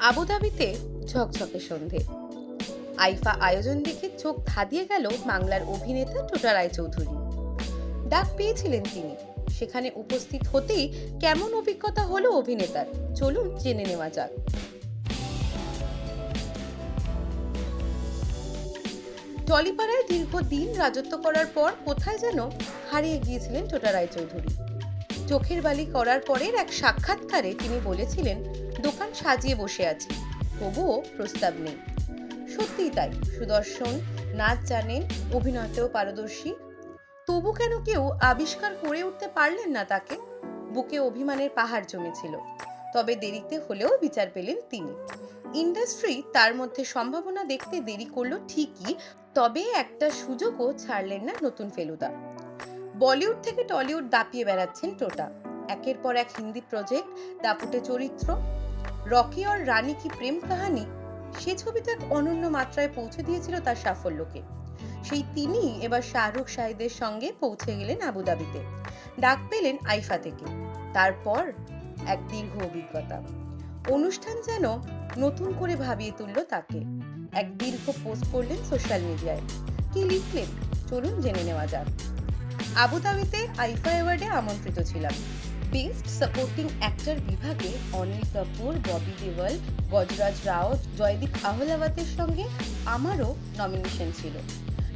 আবুধাবিতে ঝকঝকে সন্ধে। আইফা আয়োজন দেখে চোখ ধাঁধিয়ে গেল বাংলার অভিনেতা টোটা রায়চৌধুরী। ডাক পেয়েছিলেন তিনি। সেখানে উপস্থিত হতেই কেমন অভিজ্ঞতা হলো অভিনেতার? চলুন জেনে নেওয়া যাক। টলিপাড়ায় দীর্ঘদিন রাজত্ব করার পর কোথায় যেন হারিয়ে গিয়েছিলেন টোটা রায়চৌধুরী? চোখের বালি করার পরের এক সাক্ষাৎকারে তিনি বলেছিলেন, দোকান সাজিয়ে বসে আছি, তবুও প্রস্তাব নেই। সত্যিই তাই, সুদর্শন, নাচ জানেন, অভিনয়তেও পারদর্শী। তবু কেন কেউ আবিষ্কার করে উঠতে পারলেন না তাকে? বুকে অভিমানের পাহাড় জমেছিল। তবে দেরিতে হলেও বিচার পেলেন তিনি। ইন্ডাস্ট্রি তার মধ্যে সম্ভাবনা দেখতে দেরি করল ঠিকই, তবে একটা সুযোগও ছাড়লেন না নতুন ফেলুদা। বলিউড থেকে টলিউড দাপিয়ে বেড়াচ্ছেন টোটা। একের পর এক হিন্দি প্রজেক্ট, দাপুটে চরিত্র। রকি আর রানী কি প্রেম কাহানি? সে ছবিতে এক অনন্য মাত্রায় পৌঁছে দিয়েছিল তার সাফল্যকে। সেই তিনি এবার শাহরুখ শাহিদের সঙ্গে পৌঁছে গেলেন আবুধাবিতে। ডাক পেলেন আইফা থেকে। তারপর এক দীর্ঘ অভিজ্ঞতা। অনুষ্ঠান যেন নতুন করে ভাবিয়ে তুলল তাকে। এক দীর্ঘ পোস্ট করলেন সোশ্যাল মিডিয়ায়। কি লিখলেন? চলুন জেনে নেওয়া যাক। আবুধাবিতে আইফা অ্যাওয়ার্ডে আমন্ত্রিত ছিলাম। বেস্ট সাপোর্টিং অ্যাক্টর বিভাগে অনিল কাপুর, ববি দেওয়াল গজরাজ রাও, জয়দীপ আহলাওয়াতের সঙ্গে আমারও নমিনেশন ছিল।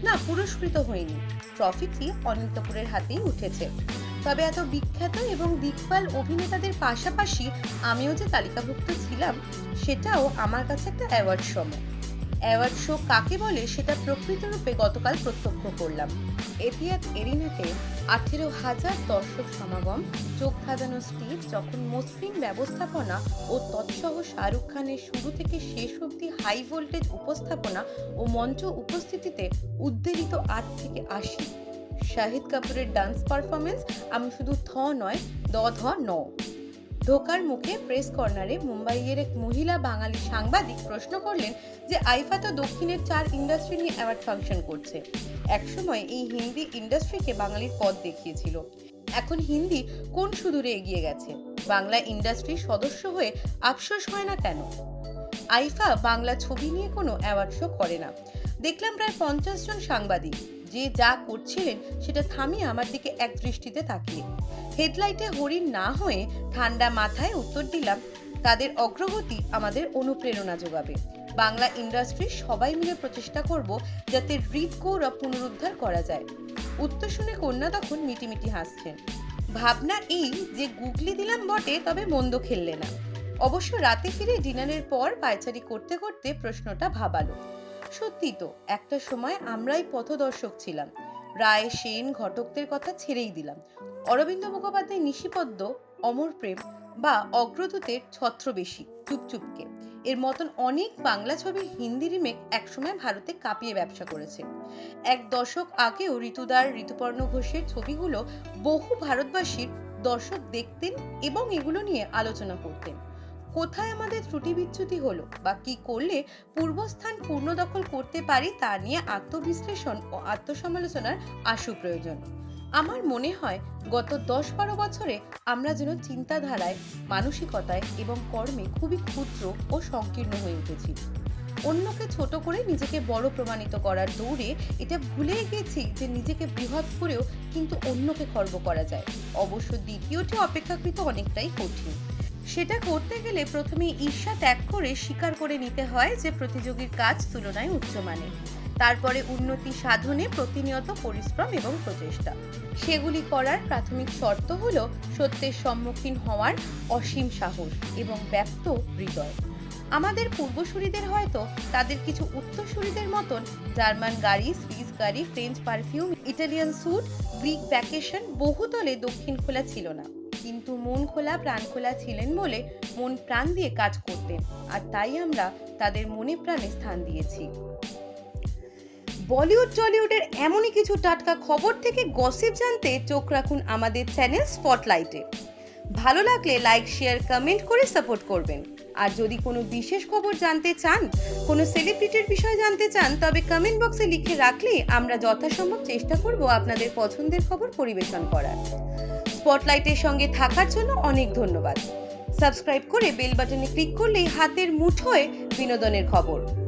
না, পুরস্কৃত হয়নি ট্রফিটি অনিল কাপুরের হাতেই উঠেছে। তবে এত বিখ্যাত এবং দিকপাল অভিনেতাদের পাশাপাশি আমিও যে তালিকাভুক্ত ছিলাম, সেটাও আমার কাছে একটা অ্যাওয়ার্ড সময়। অ্যাওয়ার্ড শো কাকে বলে সেটা প্রকৃতরূপে গতকাল প্রত্যক্ষ করলাম। এতিয়াত এরিনাতে আঠেরো হাজার দর্শক সমাগম। চোখ ধাঁধানো স্টেজ যখন মসৃণ ব্যবস্থাপনা ও তৎসহ শাহরুখ খানের শুরু থেকে শেষ অবধি হাই ভোল্টেজ উপস্থাপনা ও মঞ্চ উপস্থিতিতে উদ্বেলিত আট থেকে আশি। শাহিদ কাপুরের ডান্স পারফরমেন্স আমি শুধু থ নয়, দ ধ ন। ঢোকার মুখে প্রেস কর্নারে মুম্বাইয়ের এক মহিলা বাঙালি সাংবাদিক প্রশ্ন করলেন যে আইফা তো দক্ষিণের চার ইন্ডাস্ট্রি নিয়ে অ্যাওয়ার্ড ফাংশন করছে। একসময় এই হিন্দি ইন্ডাস্ট্রিকে বাঙালির পথ দেখিয়েছিল। এখন হিন্দি কোন সুদূরে এগিয়ে গেছে? বাংলা ইন্ডাস্ট্রির সদস্য হয়ে আফসোস হয় না কেন? আইফা বাংলা ছবি নিয়ে কোনো অ্যাওয়ার্ড শো করে না। দেখলাম প্রায় পঞ্চাশ জন সাংবাদিক। যে যা করছিলেন, সেটা থামিয়ে আমার দিকে এক দৃষ্টিতে তাকিয়ে। হেডলাইটে হরিণ না হয়ে ঠান্ডা মাথায় উত্তর দিলাম, তাদের অগ্রগতি আমাদের অনুপ্রেরণা যোগাবে। বাংলা ইন্ডাস্ট্রির সবাই মিলে প্রচেষ্টা করব যাতে হৃদ গৌরব পুনরুদ্ধার করা যায়। উত্তর শুনে কন্যা তখন মিটিমিটি হাসছেন। ভাবনা এই যে গুগলি দিলাম বটে, তবে মন্দ খেললে না। অবশ্য রাতে ফিরে ডিনারের পর পায়চারি করতে করতে প্রশ্নটা ভাবালো। সত্যি তো, একটা সময় আমরাই পথদর্শক ছিলাম। রায়, সেন, ঘটকদের কথা ছেড়েই দিলাম। অরবিন্দ মুখোপাধ্যায় নিশিপদ্ম অমর প্রেম বা অগ্রদূতের ছত্রবেশী, চুপচুপকে। এর মতন অনেক বাংলা ছবির হিন্দি রিমেক একসময় ভারতে কাঁপিয়ে ব্যবসা করেছে। এক দশক আগেও ঋতুদার, ঋতুপর্ণ ঘোষের ছবিগুলো বহু ভারতবাসীর দর্শক দেখতেন এবং এগুলো নিয়ে আলোচনা করতেন। কোথায় আমাদের ত্রুটি বিচ্যুতি হলো বা কি করলে পূর্বস্থান পূর্ণ দখল করতে পারি তা নিয়ে আত্মবিশ্লেষণ ও আত্মসমালোচনার আশু প্রয়োজন। আমার মনে হয় গত দশ বারো বছরে আমরা যেন চিন্তাধারায়, মানসিকতায় এবং কর্মে খুবই ক্ষুদ্র ও সংকীর্ণ হয়ে উঠেছি। অন্যকে ছোট করে নিজেকে বড় প্রমাণিত করার দৌড়ে এটা ভুলেই গেছি যে নিজেকে বৃহৎ করেও কিন্তু অন্যকে খর্ব করা যায়। অবশ্য দ্বিতীয়টি অপেক্ষাকৃত অনেকটাই কঠিন। সেটা করতে গেলে প্রথমে ঈর্ষা ত্যাগ করে স্বীকার করে নিতে হয় যে প্রতিযোগীর কাজ তুলনায় উচ্চমানের। তারপরে উন্নতি সাধনে প্রতিনিয়ত পরিশ্রম এবং প্রচেষ্টা। সেগুলি করার প্রাথমিক শর্ত হল সত্যের সম্মুখীন হওয়ার অসীম সাহস এবং ব্যক্ত হৃদয়। আমাদের পূর্বসূরিদের হয়তো তাদের কিছু উত্তরসূরিদের মতন জার্মান গাড়ি, সুইস গাড়ি, French perfume, Italian suit, Greek vacation বহুতলে দক্ষিণ খোলা ছিল না। কিন্তু মন খোলা, প্রাণ খোলা ছিলেন বলে মন প্রাণ দিয়ে কাজ করতেন আর তাই আমরা তাদের মনে প্রাণে স্থান দিয়েছি। বলিউড, টলিউডের এমনই কিছু টাটকা খবর থেকে গসিপ জানতে চোখ রাখুন আমাদের চ্যানেল স্পটলাইটে ভালো লাগলে লাইক শেয়ার কমেন্ট করে সাপোর্ট করবেন। আর যদি কোনো বিশেষ খবর জানতে চান, কোনো সেলিব্রিটির বিষয়ে জানতে চান, তবে কমেন্ট বক্সে লিখে রাখলে আমরা যথাসম্ভব চেষ্টা করব আপনাদের পছন্দের খবর পরিবেশন করার। স্পটলাইটের সঙ্গে থাকার জন্য অনেক ধন্যবাদ। সাবস্ক্রাইব করে বেল বাটনে ক্লিক করলেই হাতের মুঠোয় বিনোদনের খবর।